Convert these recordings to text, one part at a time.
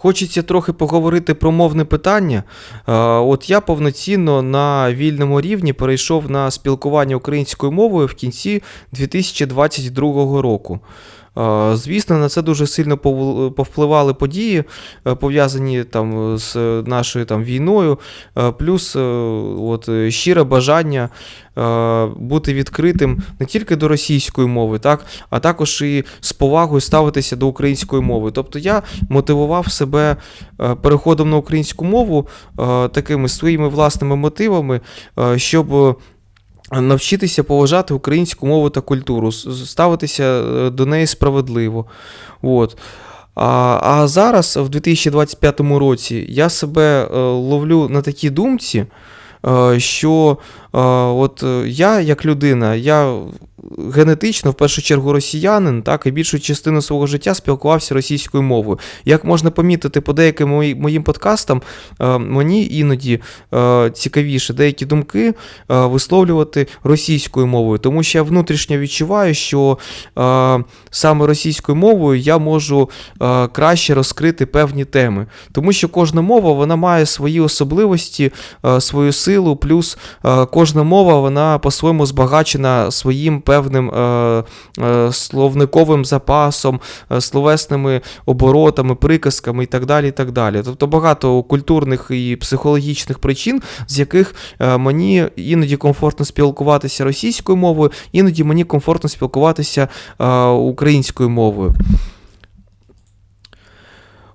Хочеться трохи поговорити про мовне питання. Е, От я повноцінно на вільному рівні перейшов на спілкування українською мовою в кінці 2022 року. Е, Звісно, на це дуже сильно повпливали події, е, пов'язані там з нашою там війною, е, плюс от щире бажання бути відкритим не тільки до російської мови, так, а також і з повагою ставитися до української мови. Тобто я мотивував себе переходом на українську мову такими своїми власними мотивами, щоб. Навчитися поважати українську мову та культуру, ставитися е, до неї справедливо. От. А, а зараз, в 2025 році, я себе е, ловлю на такій думці, е, що от я, як людина, я генетично, в першу чергу, росіянин, так, і більшу частину свого життя спілкувався російською мовою. Як можна помітити по деяким моїм подкастам, е, мені іноді е, цікавіше деякі думки е, висловлювати російською мовою, тому що я внутрішньо відчуваю, що саме російською мовою я можу краще розкрити певні теми. Тому що кожна мова вона має свої особливості, свою силу, плюс кожна мова вона по-своєму збагачена своїм певним е, е, словниковим запасом, е, словесними оборотами, приказками і так далі. і так далі. Тобто багато культурних і психологічних причин, з яких е, мені іноді комфортно спілкуватися російською мовою, іноді мені комфортно спілкуватися е, українською мовою.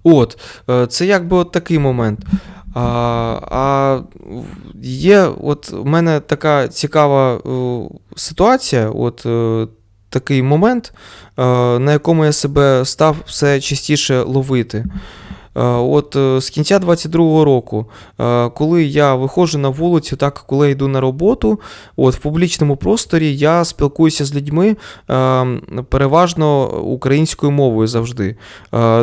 От, е, це якби от такий момент. А, а є, от у мене така цікава е, ситуація, от е, такий момент, е, на якому я себе став все частіше ловити. Е, От е, з кінця 22-го року, е, коли я виходжу на вулицю, так коли я йду на роботу, от в публічному просторі я спілкуюся з людьми переважно українською мовою завжди.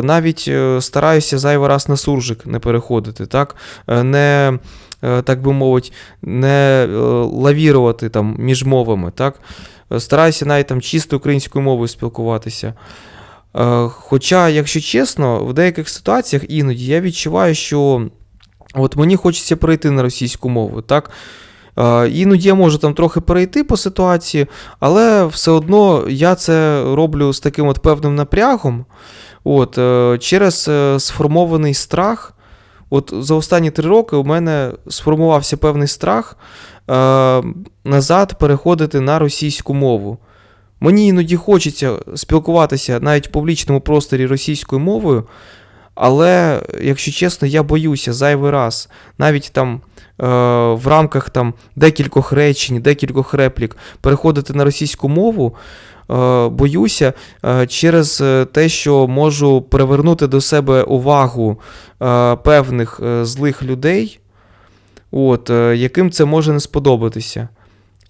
Навіть стараюся зайвий раз на суржик не переходити, так? Не, так би мовити, не лавірувати там між мовами, так? Стараюся навіть там чисто українською мовою спілкуватися. Е, Хоча, якщо чесно, в деяких ситуаціях іноді я відчуваю, що от мені хочеться перейти на російську мову, так? Е, Іноді я можу там трохи перейти по ситуації, але все одно я це роблю з таким от певним напрягом. От, е, через сформований страх. От за останні три роки у мене сформувався певний страх е, назад переходити на російську мову. Мені іноді хочеться спілкуватися навіть в публічному просторі російською мовою, але, якщо чесно, я боюся зайвий раз, навіть там е, в рамках там декількох речень, декількох реплік переходити на російську мову. е, Боюся е, через е, те, що можу привернути до себе увагу певних злих людей, от, яким це може не сподобатися.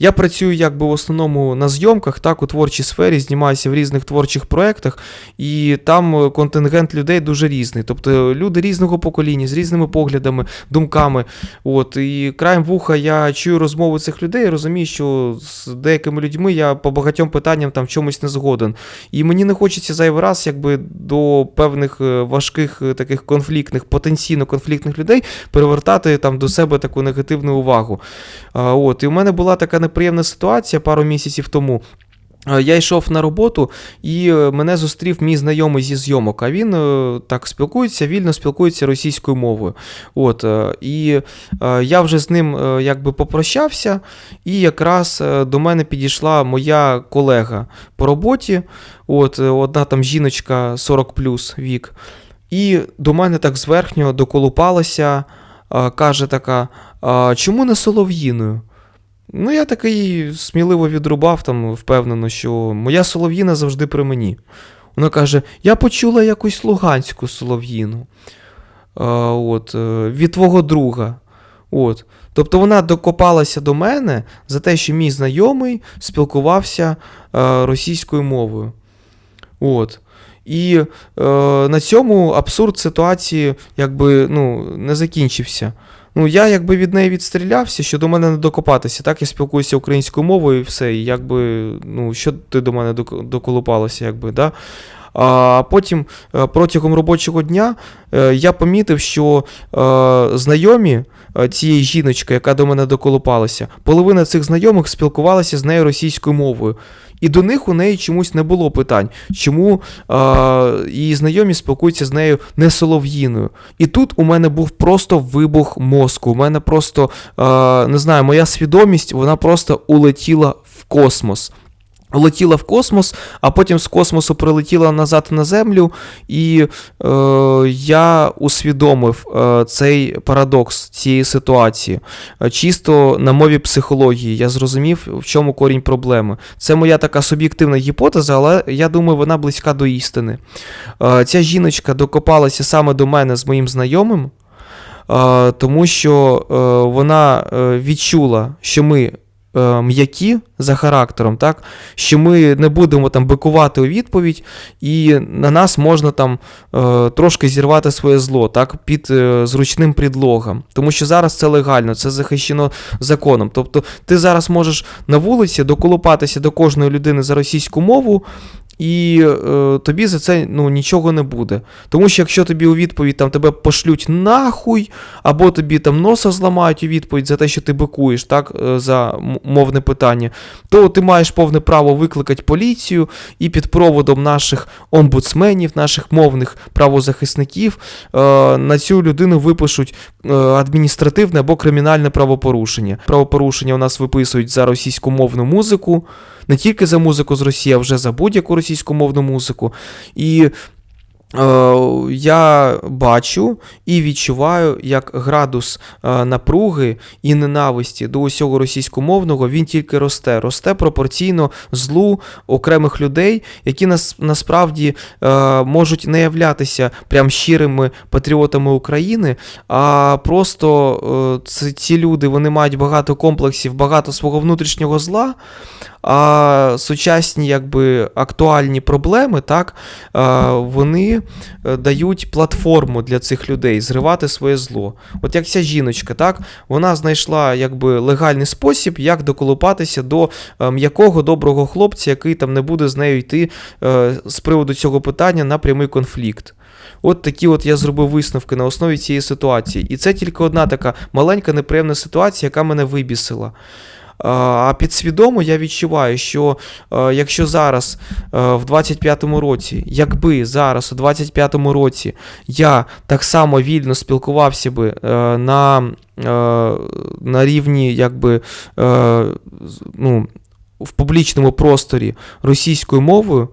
Я працюю якби в основному на зйомках, так, у творчій сфері, знімаюся в різних творчих проєктах, і там е, контингент людей дуже різний. Тобто люди різного покоління, з різними поглядами, думками. От, і краєм вуха я чую розмови цих людей розумію, що з деякими людьми я по багатьом питанням там в чомусь не згоден. І мені не хочеться зайвий раз якби до певних е, важких е, таких конфліктних, потенційно конфліктних людей перевертати там до себе таку негативну увагу. От, і у мене була така неприємна ситуація пару місяців тому. Я йшов на роботу, і е, мене зустрів мій знайомий зі зйомок. А він е, так спілкується, вільно спілкується російською мовою. От, е, і е, я вже з ним е, якби попрощався, і якраз е, до мене підійшла моя колега по роботі. От, е, одна там жіночка 40 вік. І до мене так зверхньо доколупалася, е, каже така: чому не солов'їною? Ну, я такий сміливо відрубав, там, впевнено, що моя солов'їна завжди при мені. Вона каже: Я почула якусь луганську солов'їну. А, от, е, від твого друга. От. Тобто вона докопалася до мене за те, що мій знайомий спілкувався е, російською мовою. От. І е, на цьому абсурд ситуації якби, ну, не закінчився. Ну, я якби від неї відстрілявся, що до мене не докопатися. Так, я спілкуюся українською мовою і все. І якби, ну, що ти до мене док- доколупалося, якби, да? А потім е, протягом робочого дня е, я помітив, що е, знайомі цієї жіночки, яка до мене доколупалася, половина цих знайомих спілкувалася з нею російською мовою. І до них у неї чомусь не було питань, чому е, її знайомі спілкуються з нею не солов'їною. І тут у мене був просто вибух мозку. У мене просто е, не знаю, моя свідомість вона просто улетіла в космос. Летіла в космос, а потім з космосу прилетіла назад на землю, і е, я усвідомив е, цей парадокс цієї ситуації. Е, Чисто на мові психології я зрозумів, в чому корінь проблеми. Це моя така суб'єктивна гіпотеза, але я думаю, вона близька до істини. Е, ця жіночка докопалася саме до мене з моїм знайомим, е, тому що е, вона е, відчула, що ми м'які за характером, так? що ми не будемо там бикувати у відповідь, і на нас можна там е, трошки зірвати своє зло так? під е, зручним предлогом. Тому що зараз це легально, це захищено законом. Тобто ти зараз можеш на вулиці доколупатися до кожної людини за російську мову. І е, тобі за це ну, нічого не буде. Тому що якщо тобі у відповідь там тебе пошлють нахуй, або тобі там носа зламають у відповідь за те, що ти бикуєш, так, е, за мовне питання, то ти маєш повне право викликати поліцію і під проводом наших омбудсменів, наших мовних правозахисників е, на цю людину випишуть е, адміністративне або кримінальне правопорушення. Правопорушення у нас виписують за російськомовну музику, не тільки за музику з Росії, а вже за будь-яку російськомовну музику. І е, я бачу і відчуваю, як градус е, напруги і ненависті до усього російськомовного він тільки росте. Росте пропорційно злу окремих людей, які нас насправді е, можуть не являтися прям щирими патріотами України, а просто е, ці, ці люди вони мають багато комплексів, багато свого внутрішнього зла. А сучасні, якби актуальні проблеми, так, вони е, дають платформу для цих людей зривати своє зло. От як ця жіночка, так, вона знайшла якби легальний спосіб, як доколупатися до е, м'якого доброго хлопця, який там не буде з нею йти е, з приводу цього питання на прямий конфлікт. От такі от я зробив висновки на основі цієї ситуації. І це тільки одна така маленька неприємна ситуація, яка мене вибісила. А підсвідомо я відчуваю, що е, якщо зараз, е, в 25-му році, якби зараз, у 25-му році, я так само вільно спілкувався би е, на, на рівні, якби, ну, в публічному просторі російською мовою,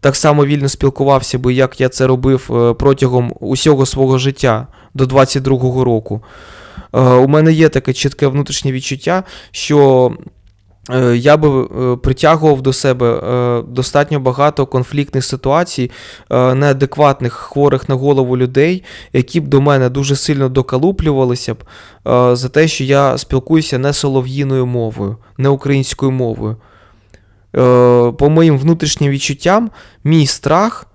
так само вільно спілкувався би, як я це робив протягом усього свого життя до 22-го року. Е, У мене є таке чітке внутрішнє відчуття, що е, я би е, притягував до себе достатньо багато конфліктних ситуацій, неадекватних, хворих на голову людей, які б до мене дуже сильно докалуплювалися б за те, що я спілкуюся не солов'їною мовою, не українською мовою. По моїм внутрішнім відчуттям, мій страх.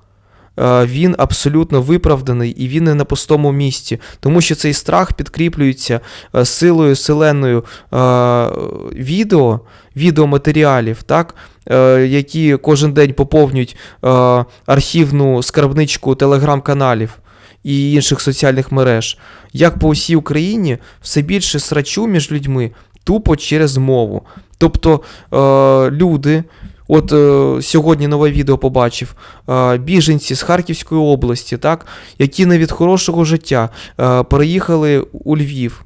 Е, Він абсолютно виправданий і він не на пустому місці, тому що цей страх підкріплюється е, силою селеною е, відео, відеоматеріалів, так, які кожен день поповнюють архівну скарбничку телеграм-каналів і інших соціальних мереж. Як по усій Україні все більше срачу між людьми тупо через мову. Тобто е, люди. От е, сьогодні нове відео побачив. Е, біженці з Харківської області, так, які не від хорошого життя е, переїхали у Львів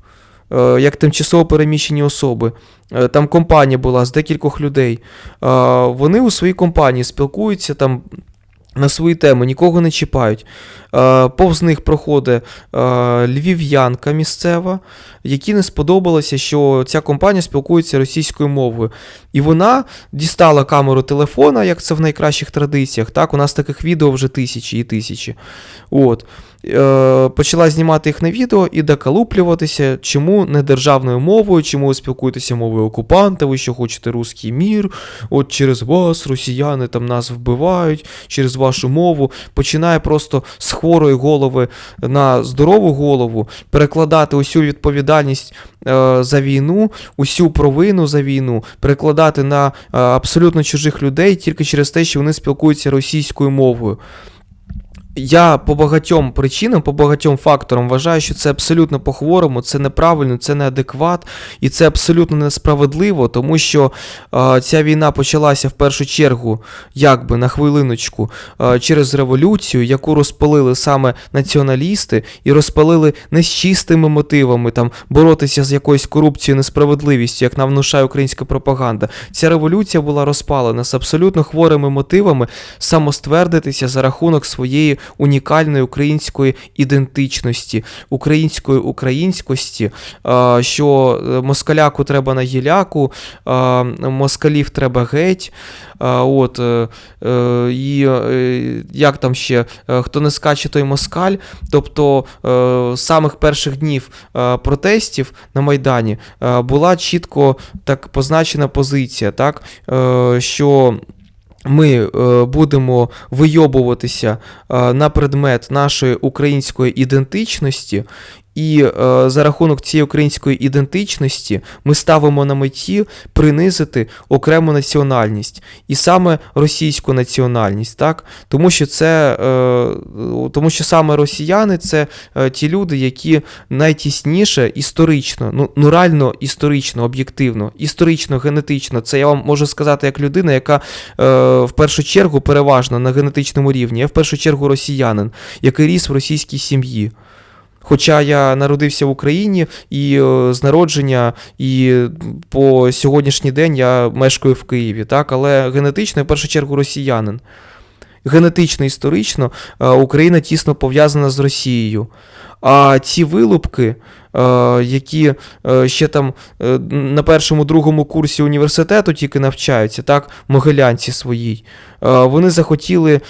е, як тимчасово переміщені особи. Е, Там компанія була з декількох людей. Е, Вони у своїй компанії спілкуються там. На свої теми нікого не чіпають. Е, повз них проходить е, львів'янка місцева, якій не сподобалося, що ця компанія спілкується російською мовою. І вона дістала камеру телефона, як це в найкращих традиціях. Так, у нас таких відео вже тисячі і тисячі. От. Е, почала знімати їх на відео і доколуплюватися, чому не державною мовою, чому ви спілкуєтеся мовою окупанта, ви що хочете русський мір, от через вас росіяни там нас вбивають, через вашу мову. Починає просто з хворої голови на здорову голову перекладати усю відповідальність е, за війну, усю провину за війну, перекладати на е, абсолютно чужих людей тільки через те, що вони спілкуються російською мовою. Я по багатьом причинам, по багатьом факторам вважаю, що це абсолютно по-хворому, це неправильно, це неадекват і це абсолютно несправедливо, тому що е, ця війна почалася в першу чергу, якби на хвилиночку, е, через революцію, яку розпалили саме націоналісти, і розпалили не з чистими мотивами там боротися з якоюсь корупцією, несправедливістю, як нам внушає українська пропаганда. Ця революція була розпалена з абсолютно хворими мотивами самоствердитися за рахунок своєї унікальної української ідентичності, української українськості, е, що е, москаляку треба на гіляку, е, москалів треба геть. От, і як там ще, хто не скаче, той москаль. Тобто з самих перших днів протестів на Майдані була чітко так позначена позиція, так, що ми е, будемо вийобуватися е, на предмет нашої української ідентичності, і е, за рахунок цієї української ідентичності ми ставимо на меті принизити окрему національність, і саме російську національність, так? Тому що це е, тому що саме росіяни це е, ті люди, які найтісніше історично, ну, ну реально історично, об'єктивно, історично, генетично. Це я вам можу сказати як людина, яка е, в першу чергу переважно на генетичному рівні, я в першу чергу росіянин, який ріс в російській сім'ї. Хоча я народився в Україні і е, з народження, і по сьогоднішній день я мешкаю в Києві, так, але генетично, я в першу чергу, росіянин. Генетично, історично е, Україна тісно пов'язана з Росією. А ці вилупки, е, які е, ще там на першому другому курсі університету тільки навчаються, так, могилянці своїй, вони захотіли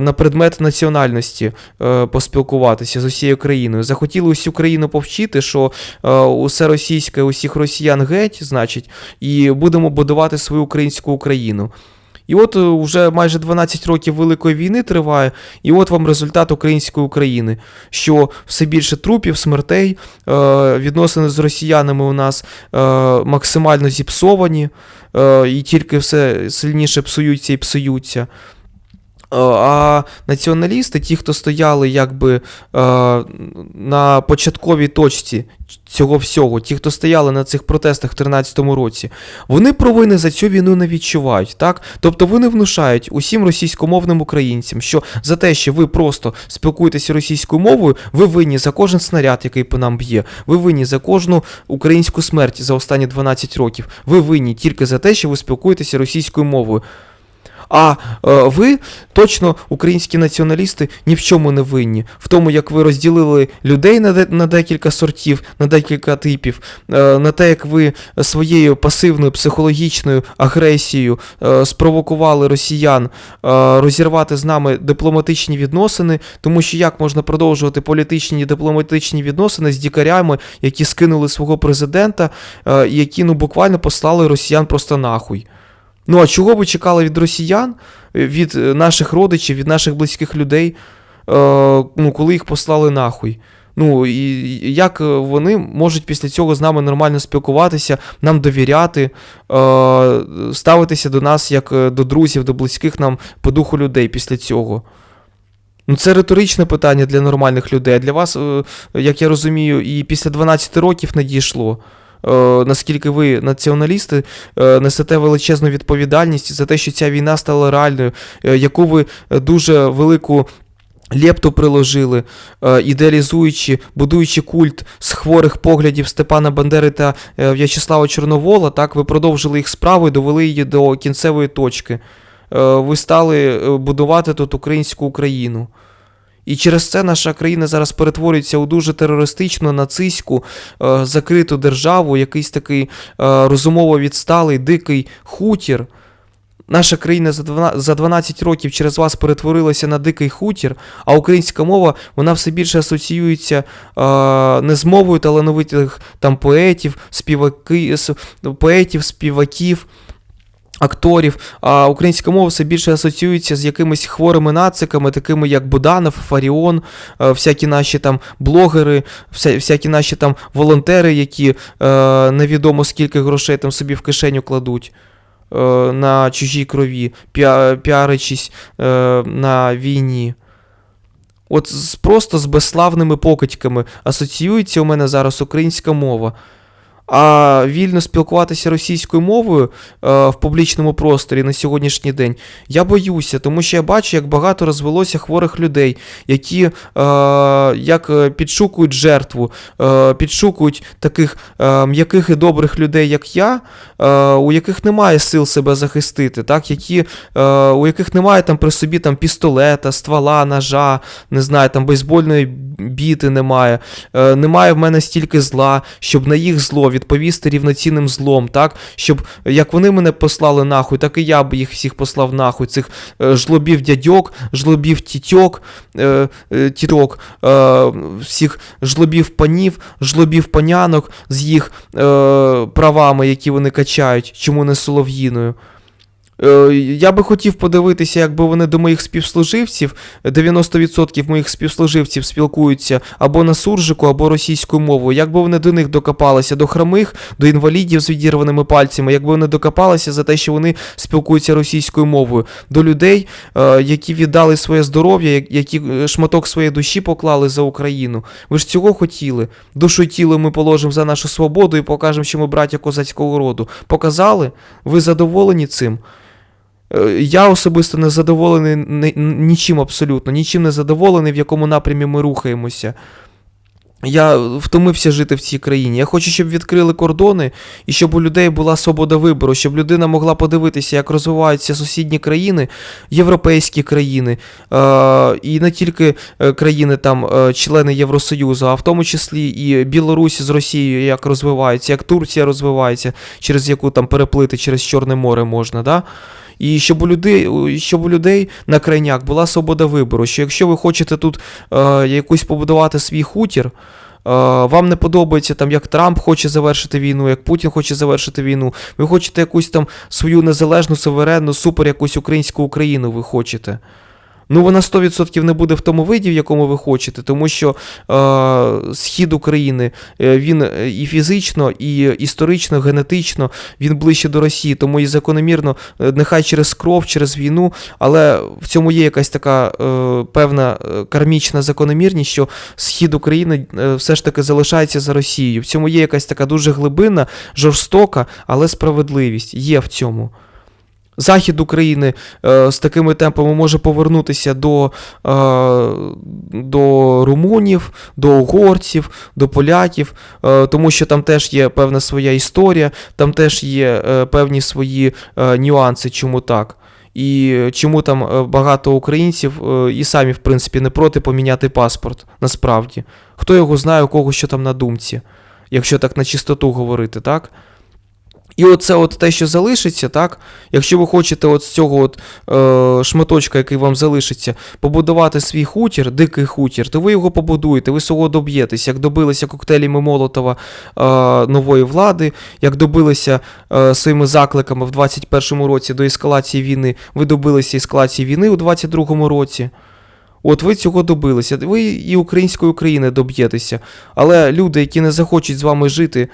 на предмет національності поспілкуватися з усією країною. Захотіли усю країну повчити, що усе російське, усіх росіян геть, значить, і будемо будувати свою українську Україну. І от уже вже майже 12 років Великої війни триває, і от вам результат української України, що все більше трупів, смертей, е, відносини з росіянами у нас е, максимально зіпсовані, е, і тільки все сильніше псуються і псуються. Е, А націоналісти, ті, хто стояли якби е, на початковій точці цього всього, ті, хто стояли на цих протестах в 2013 році, вони провини за цю війну не відчувають. Так? Тобто вони внушають усім російськомовним українцям, що за те, що ви просто спілкуєтеся російською мовою, ви винні за кожен снаряд, який по нам б'є, ви винні за кожну українську смерть за останні 12 років. Ви винні тільки за те, що ви спілкуєтеся російською мовою. А е, ви точно, українські націоналісти, ні в чому не винні. В тому, як ви розділили людей на, де, на декілька сортів, на декілька типів, е, на те, як ви своєю пасивною психологічною агресією е, спровокували росіян е, розірвати з нами дипломатичні відносини, тому що як можна продовжувати політичні і дипломатичні відносини з дікарями, які скинули свого президента, е, які ну буквально послали росіян просто нахуй. Ну а чого ви чекали від росіян, е, від е, наших родичів, від наших близьких людей, е, ну, коли їх послали нахуй? Ну, і як вони можуть після цього з нами нормально спілкуватися, нам довіряти, ставитися до нас як до друзів, до близьких нам по духу людей після цього? Ну, це риторичне питання для нормальних людей. Для вас, як я розумію, і після 12 років не дійшло. Е, наскільки ви, націоналісти, е, несете величезну відповідальність за те, що ця війна стала реальною, е, яку ви дуже велику. Лепту приложили, ідеалізуючи, будуючи культ з хворих поглядів Степана Бандери та В'ячеслава Чорновола, так ви продовжили їх справу і довели її до кінцевої точки. Ви стали будувати тут українську Україну. І через це наша країна зараз перетворюється у дуже терористичну, нацистську, е, закриту державу, якийсь такий е, розумово відсталий, дикий хутір, наша країна за 12, за 12 років через вас перетворилася на дикий хутір, а українська мова вона все більше асоціюється е, не з мовою талановитих там поетів, співаки, поетів, співаків. Акторів, а українська мова все більше асоціюється з якимись хворими нациками, такими як Буданов, Фаріон, е, всякі наші там блогери, всякі наші там волонтери, які е, невідомо скільки грошей там собі в кишеню кладуть е, на чужій крові, піа, піаричись е, на війні. От з, просто з безславними покидьками асоціюється у мене зараз українська мова. А вільно спілкуватися російською мовою е, в публічному просторі на сьогоднішній день я боюся, тому що я бачу, як багато розвелося хворих людей, які е, як е, підшукують жертву, підшукують таких м'яких і добрих людей, як я, у яких немає сил себе захистити, так, які, у яких немає там при собі там пістолета, ствола, ножа, не знаю, там бейсбольної біти немає. Немає в мене стільки зла, щоб на їх зло відповісти рівноцінним злом, так? Щоб як вони мене послали нахуй, так і я б їх всіх послав нахуй. Цих е, жлобів дядьок, жлобів тітьок, е, е, тіток, е, всіх жлобів панів, жлобів панянок з їх е, правами, які вони качають, чому не солов'їною. Е, Я би хотів подивитися, якби вони до моїх співслуживців, 90% моїх співслуживців спілкуються або на суржику, або російською мовою. Якби вони до них докопалися, до хромих, до інвалідів з відірваними пальцями, якби вони докопалися за те, що вони спілкуються російською мовою, до людей, е, які віддали своє здоров'я, які е, шматок своєї душі поклали за Україну. Ви ж цього хотіли. Душу і тіло ми положимо за нашу свободу і покажемо, що ми браття козацького роду. Показали? Ви задоволені цим? Е, Я особисто не задоволений нічим абсолютно, нічим не задоволений, в якому напрямі ми рухаємося. Я втомився жити в цій країні. Я хочу, щоб відкрили кордони і щоб у людей була свобода вибору, щоб людина могла подивитися, як розвиваються сусідні країни, європейські країни, е, і не тільки е, країни, там, е, члени Євросоюзу, а в тому числі і Білорусь з Росією, як розвиваються, як Турція розвивається, через яку там переплити через Чорне море можна. Да? І щоб у людей, щоб у людей на крайняк була свобода вибору, що якщо ви хочете тут е, якусь побудувати свій хутір, е, вам не подобається там, як Трамп хоче завершити війну, як Путін хоче завершити війну, ви хочете якусь там свою незалежну, суверенну, супер якусь українську Україну ви хочете. Ну, вона 100% не буде в тому виді, в якому ви хочете, тому що е, схід України е, він е, і фізично, і історично, генетично він ближче до Росії, тому і закономірно, е, нехай через кров, через війну, але в цьому є якась така е, певна кармічна закономірність, що схід України все ж таки залишається за Росією. В цьому є якась така дуже глибинна, жорстока, але справедливість є в цьому. Захід України е, з такими темпами може повернутися до, е, до румунів, до угорців, до поляків, е, тому що там теж є певна своя історія, там теж є певні свої нюанси, чому так. І чому там багато українців і самі, в принципі, не проти поміняти паспорт, насправді. Хто його знає, у кого що там на думці, якщо так на чистоту говорити, так? І оце от те, що залишиться, так? Якщо ви хочете от з цього от, е, шматочка, який вам залишиться, побудувати свій хутір, дикий хутір, то ви його побудуєте, ви свого доб'єтесь, як добилися коктейлями Молотова е, нової влади, як добилися е, своїми закликами в 21-му році до ескалації війни, ви добилися ескалації війни у 22-му році. От ви цього добилися, ви і української України доб'єтеся. Але люди, які не захочуть з вами жити е,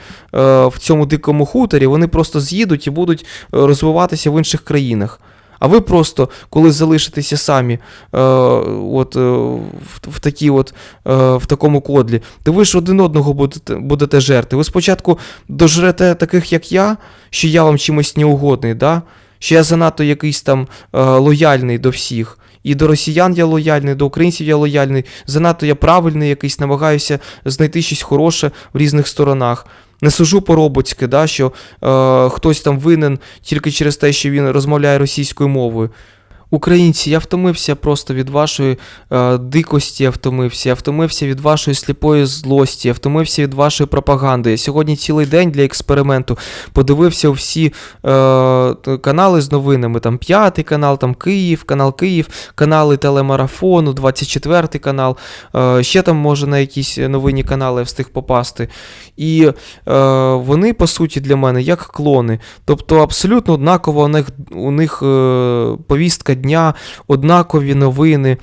в цьому дикому хуторі, вони просто з'їдуть і будуть е, розвиватися в інших країнах. А ви просто, коли залишитеся самі е, от, е, в, в, такій от, е, в такому кодлі, то ви ж один одного будете, будете жерти. Ви спочатку дожрете таких, як я, що я вам чимось неугодний, да? що я занадто якийсь там е, лояльний до всіх. І до росіян я лояльний, до українців я лояльний. Занадто я правильний якийсь, намагаюся знайти щось хороше в різних сторонах. Не сужу по-роботськи, да, що е, хтось там винен тільки через те, що він розмовляє російською мовою. Українці, я втомився просто від вашої е, дикості, я втомився, я втомився від вашої сліпої злості, я втомився від вашої пропаганди. Я сьогодні цілий день для експерименту подивився всі е, канали з новинами. Там п'ятий канал, там Київ, канал Київ, канали телемарафону, 24 канал. Е, ще там може на якісь новинні канали я встиг попасти. І е, вони, по суті, для мене як клони. Тобто абсолютно однаково у них, у них е, повістка дня, однакові новини.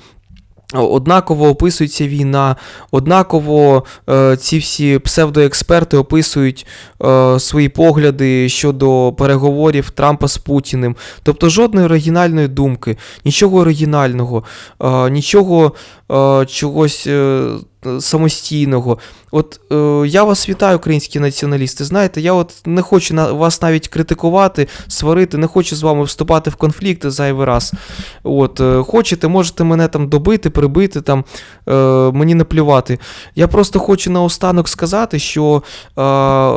Однаково описується війна, однаково е, ці всі псевдоексперти описують е, свої погляди щодо переговорів Трампа з Путіним. Тобто жодної оригінальної думки, нічого оригінального, е, нічого чогось е, самостійного. От е, я вас вітаю, українські націоналісти. Знаєте, я от не хочу вас навіть критикувати, сварити, не хочу з вами вступати в конфлікти зайвий раз. От, е, хочете, можете мене там добити, прибити, там, е, мені наплювати. Я просто хочу наостанок сказати, що е,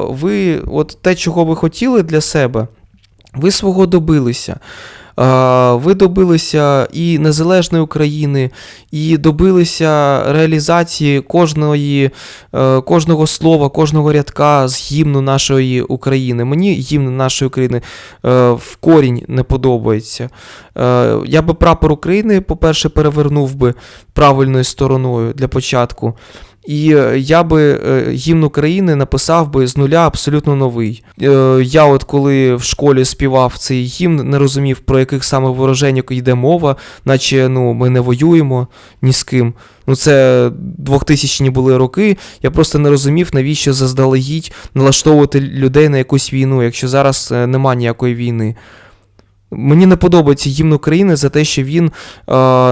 ви, от те, чого ви хотіли для себе, ви свого добилися. Ви добилися і незалежної України, і добилися реалізації кожної, е, кожного слова, кожного рядка з гімну нашої України. Мені гімн нашої України е, в корінь не подобається. Е, Я би прапор України, по-перше, перевернув би правильною стороною для початку. І е, я би е, гімн України написав би з нуля абсолютно новий. Е, Я, от коли в школі співав цей гімн, не розумів, про яких саме вороженьок йде мова, наче ну, ми не воюємо ні з ким. Ну, це 2000-ні були роки. Я просто не розумів, навіщо заздалегідь налаштовувати людей на якусь війну, якщо зараз нема ніякої війни. Мені не подобається гімн України за те, що він е,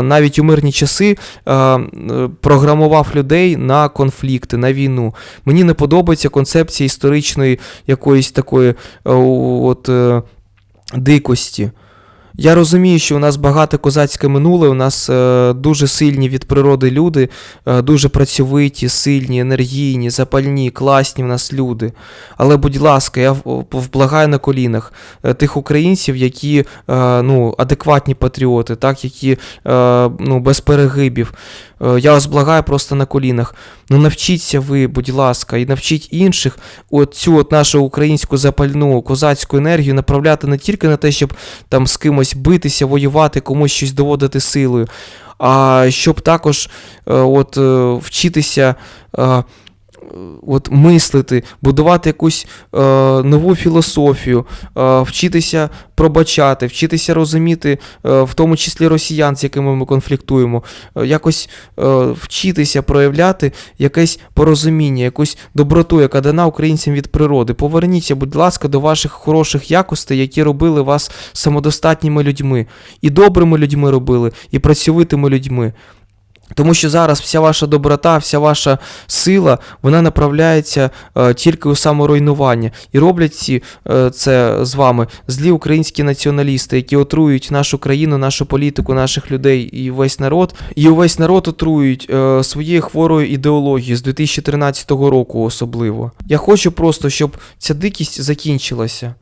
навіть у мирні часи е, програмував людей на конфлікти, на війну. Мені не подобається концепція історичної якоїсь такої е, от, дикості. Я розумію, що у нас багато козацьке минуле, у нас е, дуже сильні від природи люди, е, дуже працьовиті, сильні, енергійні, запальні, класні в нас люди. Але, будь ласка, я вблагаю на колінах е, тих українців, які е, ну, адекватні патріоти, так, які е, ну, без перегибів. Е, Я вас благаю просто на колінах. Ну навчіться ви, будь ласка, і навчіть інших цю от нашу українську запальну козацьку енергію направляти не тільки на те, щоб там з кимось битися, воювати, комусь щось доводити силою, а щоб також е, от, е, вчитися. Е, От мислити, будувати якусь е, нову філософію, е, вчитися пробачати, вчитися розуміти, е, в тому числі росіян, з якими ми конфліктуємо, е, якось е, вчитися проявляти якесь порозуміння, якусь доброту, яка дана українцям від природи. Поверніться, будь ласка, до ваших хороших якостей, які робили вас самодостатніми людьми, і добрими людьми робили, і працьовитими людьми. Тому що зараз вся ваша доброта, вся ваша сила, вона направляється е, тільки у саморуйнування. І роблять ці, е, це з вами злі українські націоналісти, які отруюють нашу країну, нашу політику, наших людей і весь народ. І увесь народ отруюють е, своєю хворою ідеологією з 2013 року особливо. Я хочу просто, щоб ця дикість закінчилася.